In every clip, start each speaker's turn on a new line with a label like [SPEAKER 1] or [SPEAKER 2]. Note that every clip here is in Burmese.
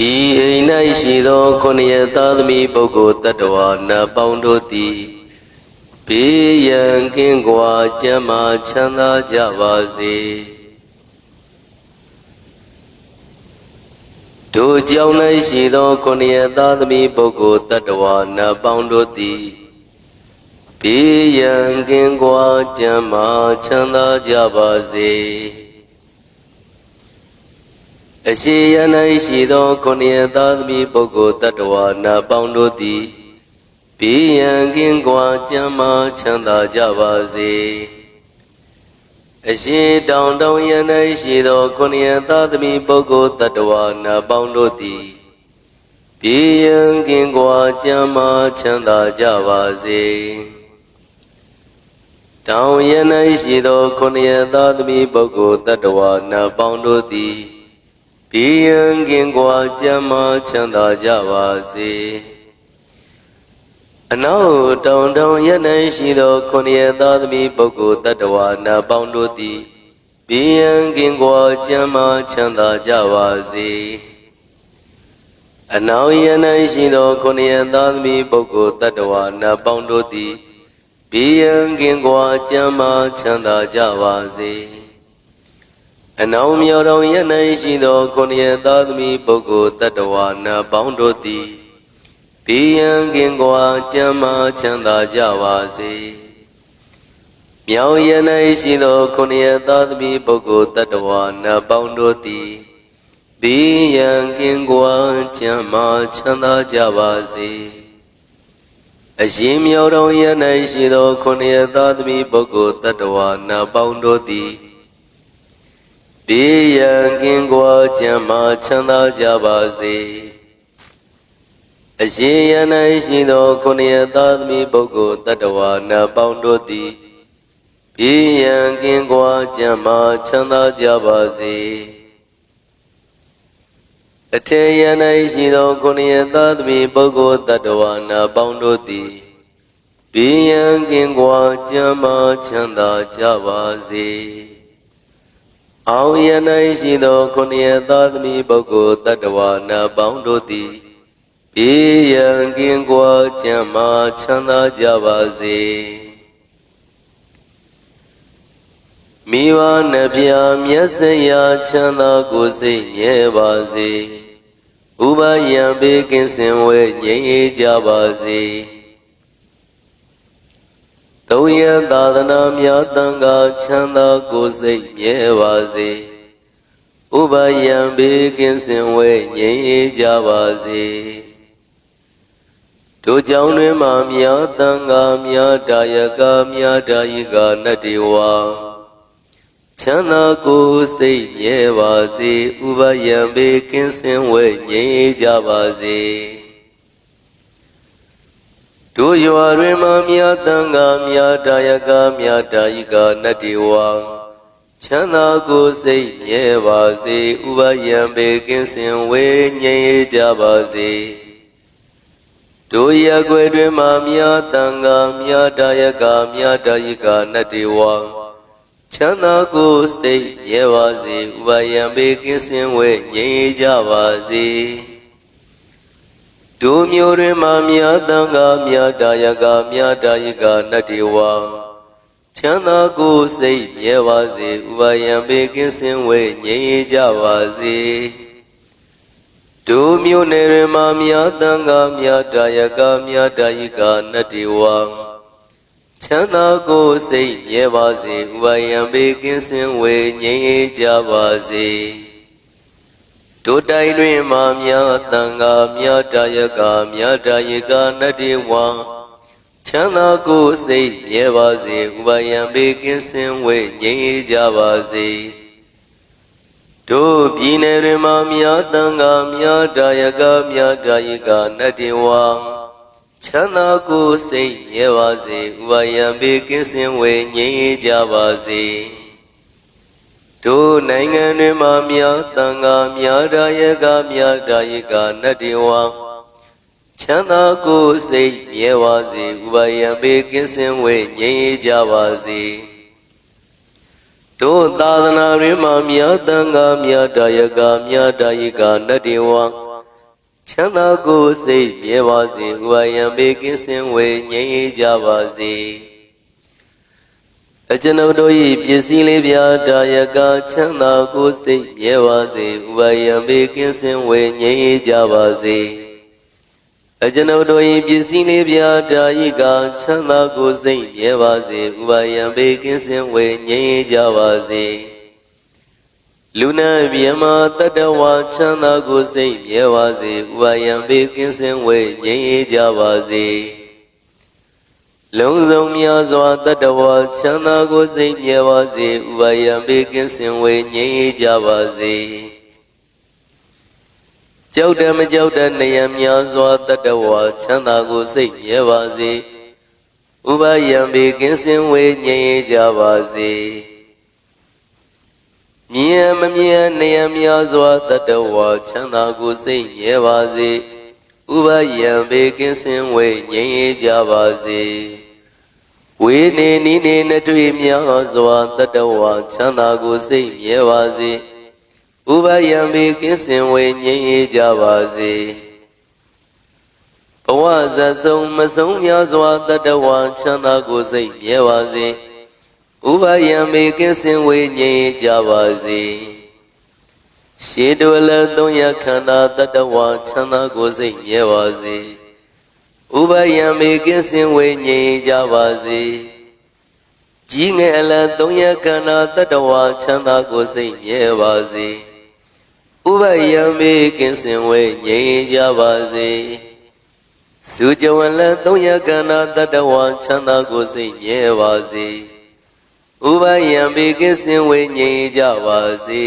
[SPEAKER 1] ဤအိမ်၌ရှိသောခொနည်းသားသမီးပုဂ္ဂိုလ်တ attva နတ်ပေါင်းတို့သည်ဘေးရန်ကင်းကွာကျမ်းမာချမ်းသာကြပါစေတို့ကြောင့်၌ရှိသောခொနည်းသားသမီးပုဂ္ဂိုလ်တ attva နတ်ပေါင်းတို့သည်ဘေးရန်ကင်းကွာကျမ်းမာချမ်းသာကြပါစေ အရှိယ၌ရှိသောခொနည်းသားသမီးပုဂ္ဂိုလ်တ attva နာပေါင်းတို့သည်ဘိယံကင်းကွာကျမ်းမာချမ်းသာကြပါစေအရှိတောင်တောင်ယ၌ရှိသောခொနည်းသားသမီးပုဂ္ဂိုလ်တ attva နာပေါင်းတို့သည်ဘိယံကင်းကွာကျမ်းမာချမ်းသာကြပါစေတောင်ယ၌ရှိသောခொနည်းသားသမီးပုဂ္ဂိုလ်တ attva နာပေါင်းတို့သည် ဘီယံကင်ကွာကျမ်းမာချမ်းသာကြပါစေအနောက်တောင်တောင်ရ၌ရှိသောခொနည်းသားသမီးပုဂ္ဂိုလ်တ attva နာပေါင်းတို့သည်ဘီယံကင်ကွာကျမ်းမာချမ်းသာကြပါစေအနောက်ရ၌ရှိသောခொနည်းသားသမီးပုဂ္ဂိုလ်တ attva နာပေါင်းတို့သည်ဘီယံကင်ကွာကျမ်းမာချမ်းသာကြပါစေ အနောင်မြော်တော်ရ၌ရှိသောခொနည်းသားသမီးပုဂ္ဂိုလ်တ attva နာပေါင်းတို့သည်ဘီယံကင်ကွာကျမ်းမာချမ်းသာကြပါစေမြောင်ရ၌ရှိသောခொနည်းသားသမီးပုဂ္ဂိုလ်တ attva နာပေါင်းတို့သည်ဘီယံကင်ကွာကျမ်းမာချမ်းသာကြပါစေအရှင်မြော်တော်ရ၌ရှိသောခொနည်းသားသမီးပုဂ္ဂိုလ်တ attva နာပေါင်းတို့သည် ဘေးရန်ကင်းကွာကျမ်းမာချမ်းသာကြပါစေအရှင်ယန္၌ရှိသောခொနည်းသားသမီးပုဂ္ဂိုလ်တ attva နာပေါင်းတို့သည်ဘေးရန်ကင်းကွာကျမ်းမာချမ်းသာကြပါစေအထေယန္၌ရှိသောခொနည်းသားသမီးပုဂ္ဂိုလ်တ attva နာပေါင်းတို့သည်ဘေးရန်ကင်းကွာကျမ်းမာချမ်းသာကြပါစေ အောင်ယ၌ရှိသောခொနည်းသားသမီးပုဂ္ဂိုလ်တ attva နာပေါင်းတို့သည်ဘေးရန်ကင်းကွာကျမ်းမာချမ်းသာကြပါစေမိဘနှဖျားမျက်စရာချမ်းသာကိုယ်စိတ်မြဲပါစေဥပယံဘေးကင်းစင်ဝဲငြိမ်းအေးကြပါစေ သုံးရသာသနာများတန်ခါချမ်းသာကိုယ်စိတ်မြဲပါစေဥပယံဘေးကင်းစင်ဝဲငြိမ်းအေးကြပါစေတို့ကြောင့်တွင်မှမြတ်တန်ခါမြတ်တာယကမြတ်တာယကနတ္တိဝါချမ်းသာကိုယ်စိတ်မြဲပါစေဥပယံဘေးကင်းစင်ဝဲငြိမ်းအေးကြပါစေ တို့ရွာတွင်မှမြတ်တန်ခါမြတ်တာယကမြတ်တာယကနတ္တိဝါချမ်းသာကိုယ်စိတ်မြဲပါစေဥပယံဘေကင်းစင်ဝေငြိမ်းကြပါစေတို့ရကွယ်တွင်မှမြတ်တန်ခါမြတ်တာယကမြတ်တာယကနတ္တိဝါချမ်းသာကိုယ်စိတ်မြဲပါစေဥပယံဘေကင်းစင်ဝေငြိမ်းကြပါစေ တို့မျိုးတွင်မှမြတ်တန်ခါမြတ်တာယကမြတ်တာယကနတ္တိဝါချမ်းသာကိုယ်စိတ်မြဲပါစေဥပါယံဘေကင်းစင်ဝေငြိမ်းကြပါစေတို့မျိုးနယ်တွင်မှမြတ်တန်ခါမြတ်တာယကမြတ်တာယကနတ္တိဝါချမ်းသာကိုယ်စိတ်မြဲပါစေဥပါယံဘေကင်းစင်ဝေငြိမ်းကြပါစေ တို့တိုင်းတွင်မှမြတ်တန်ခါမြတ်တာယကမြတ်တာယကနတ္တိဝါချမ်းသာကိုယ်စိတ်မြဲပါစေဥပါယံဘေကင်းစင်ဝေငြိမ်းကြပါစေတို့ပြည်နယ်တွင်မှမြတ်တန်ခါမြတ်တာယကမြတ်တာယကနတ္တိဝါချမ်းသာကိုယ်စိတ်မြဲပါစေဥပါယံဘေကင်းစင်ဝေငြိမ်းကြပါစေ တို့နိုင်ငံတွင်မှမြတ်တန်ခါမြတ်တာယကမြတ်တာယကနတ္တိဝါချမ်းသာကိုယ်စိတ်မြဲပါစေဥပါယံဘေကင်းစင်ဝေငြိမ်းကြပါစေတို့သာသနာတွင်မှမြတ်တန်ခါမြတ်တာယကမြတ်တာယကနတ္တိဝါချမ်းသာကိုယ်စိတ်မြဲပါစေဥပါယံဘေကင်းစင်ဝေငြိမ်းအေးကြပါစေ အကျွန်ုပ်တို့၏ပစ္စည်းလေးပြာတာယကချမ်းသာကိုယ်စိတ်မြဲပါစေဥပါယံဘေကင်းစင်ဝေငြိမ်းအေးကြပါစေအကျွန်ုပ်တို့၏ပစ္စည်းလေးပြာတာယကချမ်းသာကိုယ်စိတ်မြဲပါစေဥပါယံဘေကင်းစင်ဝေငြိမ်းအေးကြပါစေလူနာမြမတတဝါချမ်းသာကိုယ်စိတ်မြဲပါစေဥပါယံဘေကင်းစင်ဝေငြိမ်းအေးကြပါစေ လုံးစုံများစွာတတဝါချမ်းသာကိုယ်စိတ်မြဲပါစေဥပါယံဘေကင်းစင်ဝေငြိမ်းအေးကြပါစေကြောက်တယ်မကြောက်တဲ့နေရများစွာတတဝါချမ်းသာကိုယ်စိတ်မြဲပါစေဥပါယံဘေကင်းစင်ဝေငြိမ်းအေးကြပါစေမြင်မမြင်နေရများစွာတတဝါချမ်းသာကိုယ်စိတ်မြဲပါစေဥပါယံဘေကင်းစင်ဝေငြိမ်းအေးကြပါစေ ဝေနေနီးနေနှတွေ့များစွာတတဝါချမ်းသာကိုယ်စိတ်မြဲပါစေဥပါယံဘေကင်းစင်ဝေငြိမ်းအေးကြပါစေဘဝဇတ်ဆုံးမဆုံးများစွာတတဝါချမ်းသာကိုယ်စိတ်မြဲပါစေဥပါယံဘေကင်းစင်ဝေငြိမ်းအေးကြပါစေရှေတုလည်းသုံးရခန္ဓာတတဝါချမ်းသာကိုယ်စိတ်မြဲပါစေ ဥပယံမေကင်းစင်ဝေငြိမ်ကြပါစေကြီးငယ်အလတ်သုံးရခန္ဓာတတဝါချမ်းသာကိုယ်စိတ်မြဲပါစေဥပယံမေကင်းစင်ဝေငြိမ်ကြပါစေစုကြဝလတ်သုံးရခန္ဓာတတဝါချမ်းသာကိုယ်စိတ်မြဲပါစေဥပယံမေကင်းစင်ဝေငြိမ်ကြပါစေ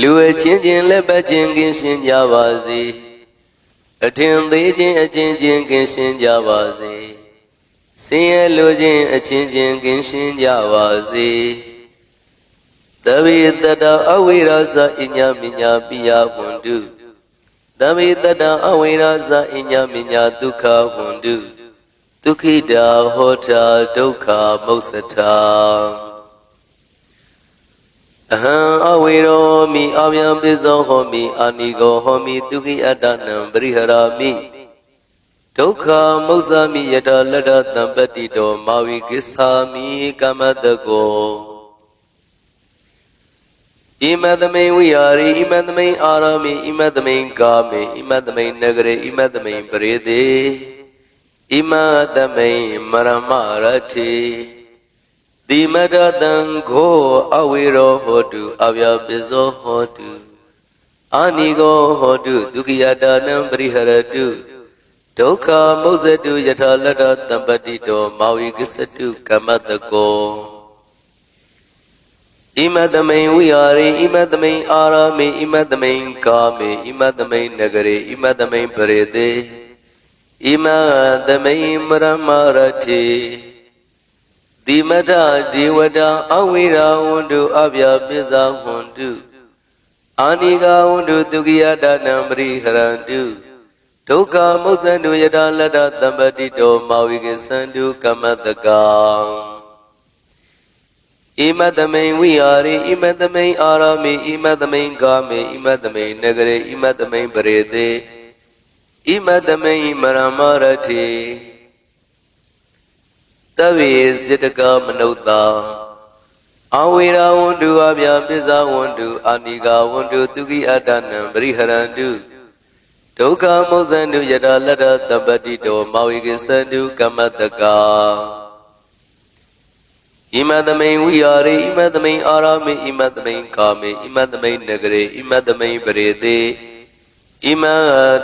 [SPEAKER 1] လူအချင်းချင်းလက်ပတ်ချင်းကင်းရှင်းကြပါစေ အထင်သေးခြင်းအချင်းချင်းကင်းရှင်းကြပါစေဆင်းရဲလိုခြင်းအချင်းချင်းကင်းရှင်းကြပါစေသဗ္ဗေတတအဝိရာဇအညမညာပိယဝန္တုသဗ္ဗေတတအဝိရာဇအညမညာဒုက္ခဝန္တုဒုက္ခိတာဟောတာဒုက္ခမုစ္စတာ အဟံအဝေရောမိအဗျံပိဇောဟောမိအာနိကောဟောမိဒုက္ခိအတ္တနံပရိဟရာမိဒုက္ခမုစ္ဆာမိယတလတ္တသံပတ္တိတောမာဝိကိစ္ဆာမိကမ္မတကောဣမသမိန်ဝိဟာရိဣမသမိန်အာရမိဣမသမိန်ကာမေဣမသမိန်နဂရေဣမသမိန်ပရိသေဣမသမိန်မရမရတိ တိမတတံခောအဝေရောဟောတုအဗျာပိဇောဟောတုအာနိကောဟောတုဒုက္ခိယတာနံပရိဟရတုဒုက္ခမုစ္ဆတုယထာလတ္တတံပတိတောမာဝိကစ္စတုကမ္မတကောဣမတမိန်ဝိဟာရိဣမတမိန်အာရမေဣမတမိန်ကာမေဣမတမိန်နဂရေဣမတမိန်ပရေတေဣမတမိန်မရမရတိ တိမထဒေဝတာအဝိရာဝန္တုအဗျာပိဇာဝန္တုအာနိကဝန္တုဒုက္ခိယတာနံပရိဟရန္တုဒုက္ခမုစ္ဆန္တုယတာလတ္တသံပတိတောမာဝိကေသန္တုကမ္မတကံဣမတမိန်ဝိဟာရိဣမတမိန်အာရမေဣမတမိန်ကာမေဣမတမိန်နဂရေဣမတမိန်ပရေတေဣမတမိန်မရမရ တိတဝေစေတကမနုဿာအဝေရာဝန္တုအဗျာပစ္ဆဝန္တုအာနိကဝန္တုသူကိအတ္တနံပရိဟရန္တုဒုက္ခမုဇ္ဇန္တုယတာလတ္တတပတိတောမောဝိကိသန္တုကမ္မတကာဣမသမိန်ဝိဟာရိဣမသမိန်အာရမေဣမသမိန်ကာမေဣမသမိန်နဂရေဣမသမိန်ပရေတေဣမ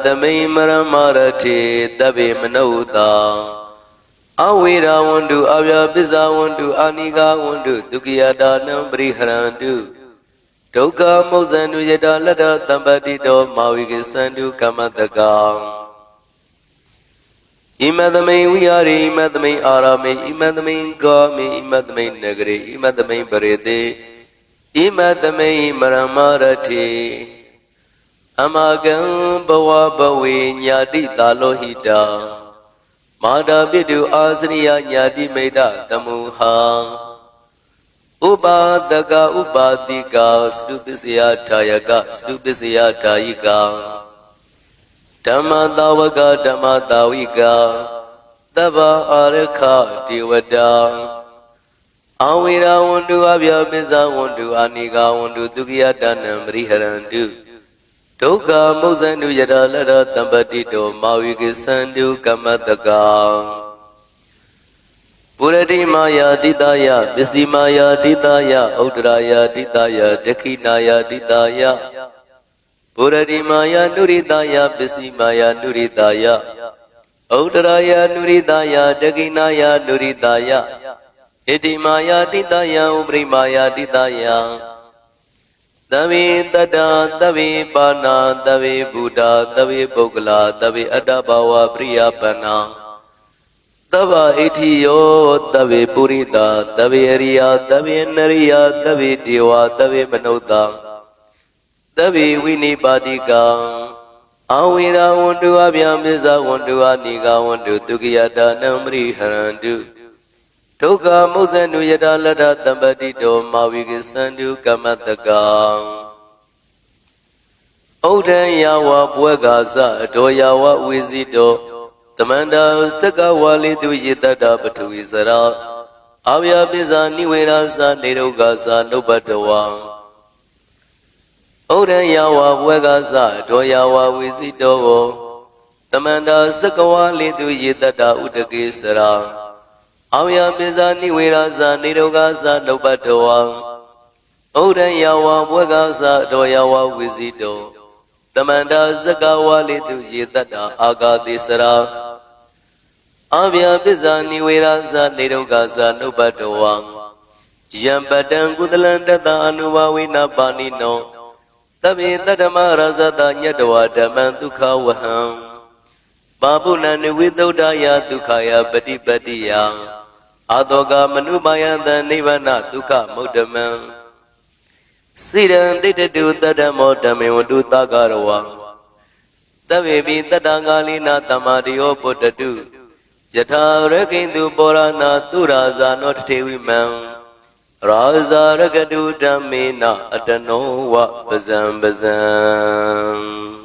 [SPEAKER 1] သမိန်မရမရတိတဗ္ဗေမနုဿာ အဝေရာဝန္တုအဗျာပစ္စာဝန္တုအာနိကဝန္တုဒုက္ခိယတာနံပရိဟရန္တုဒုက္ခမုဇ္ဇန္တုယတလတ္တသံပတိတောမာဝိကေသန္တုကမ္မတကံဣမသမိန်ဝိဟာရိဣမသမိန်အာရမေဣမသမိန်ကာမေဣမသမိန်နဂရေဣမသမိန်ပရေတေဣမသမိန်မရမရတိအမကံဘဝဘဝေညာတိတာလောဟိတာ မာတာပိတုအာစရိယညာတိမိတ်တတမုဟံဥဥပါဒကဥပါတိကာစတုပစ္စယထာယကစတုပစ္စယထာယိကာဓမ္မတာဝကဓမ္မတာဝိကာသဗ္ဗအာရခဒေဝတာအဝိရာဝန္တုအဗျာပိဇာဝန္တုအာနိကာဝန္တုဒုက္ခယတနံပရိဟရန္တု ဒုက္ခမုဇ္ဇန္တုယတလရတံပတိတောမာဝိကိသန္တုကမ္မတကံပုရတိမာယာတိတယပစ္စည်းမာယာတိတယဥဒ္ဒရာယာတိတယဒက္ခိနာယာတိတယပုရတိမာယာနုရိတယပစ္စည်းမာယာနုရိတယဥဒ္ဒရာယာနုရိတယဒက္ခိနာယာနုရိတယဣတိမာယာတိတယဥပရိမာယာတိတယ သဗ္ဗေတတ္တသဗ္ဗေပါဏာသဗ္ဗေဘုဒ္ဓသဗ္ဗေပုဂ္ဂလာသဗ္ဗေအတ္တဘာဝပရိယပဏ္ဏသဗ္ဗဣတိယောသဗ္ဗေပုရိတာသဗ္ဗေအရိယာသဗ္ဗေနရိယာသဗ္ဗေဒေဝသဗ္ဗေမနုဿာသဗ္ဗေဝိနိပါတိကံအဝိရာဝန္တုအဗျာမစ္ဆဝန္တုအနိကဝန္တုဒုက္ခယတာနံပရိဟရန္တု ဒုက္ခမုဇ္ဇနုယတာလတ္တတမ္ပတိတောမာဝိကိသန္တုကမ္မတကံဩဒံယဝဘွဲကာသအတောယဝဝေစီတောတမန္တာစက္ကဝါလိတုယေတတ္တပထဝီစရာအာဝယပိဇာနိဝေရာသနေရုဂါသနုပတဝံဩဒံယဝဘွဲကာသအတောယဝဝေစီတောတမန္တာစက္ကဝါလိတုယေတတ္တဥဒကေစရာ အာဝယပိဇာနိဝေရာသနေရုဂါသနုပတဝံဩဒံယဝဘွဲကာသအတောယဝဝေစီတောတမန္တာဇကဝါလိတုယေတတ္တာအာဂာတိစရာအဗျာပစ္စာနိဝေရသနေရုဂသနုပတဝံယံပတံကုသလံတတအနုဘဝိနာပါဏိနောတဗေတတ္တမရဇတညတဝဓမ္မံဒုက္ခဝဟံပါပုဏ္ဏနိဝိသုဒ္ဓယဒုက္ခယပฏิပတ္တိယ အာတောကမနုမာယတနိဗ္ဗာနဒုက္ခမုဒ္ဓမံစိရံတိတတုတတ္တမောဓမေဝတုသကရဝံတဗ္ဗေပိတတ္တဂာလိနာတမ္မာတိယောပုတ္တတုယထာရကိန္တုပောရဏသူရာဇာနောတထေဝိမံရာဇာရကတုဓမ္မေနအတနောဝပဇံပဇံ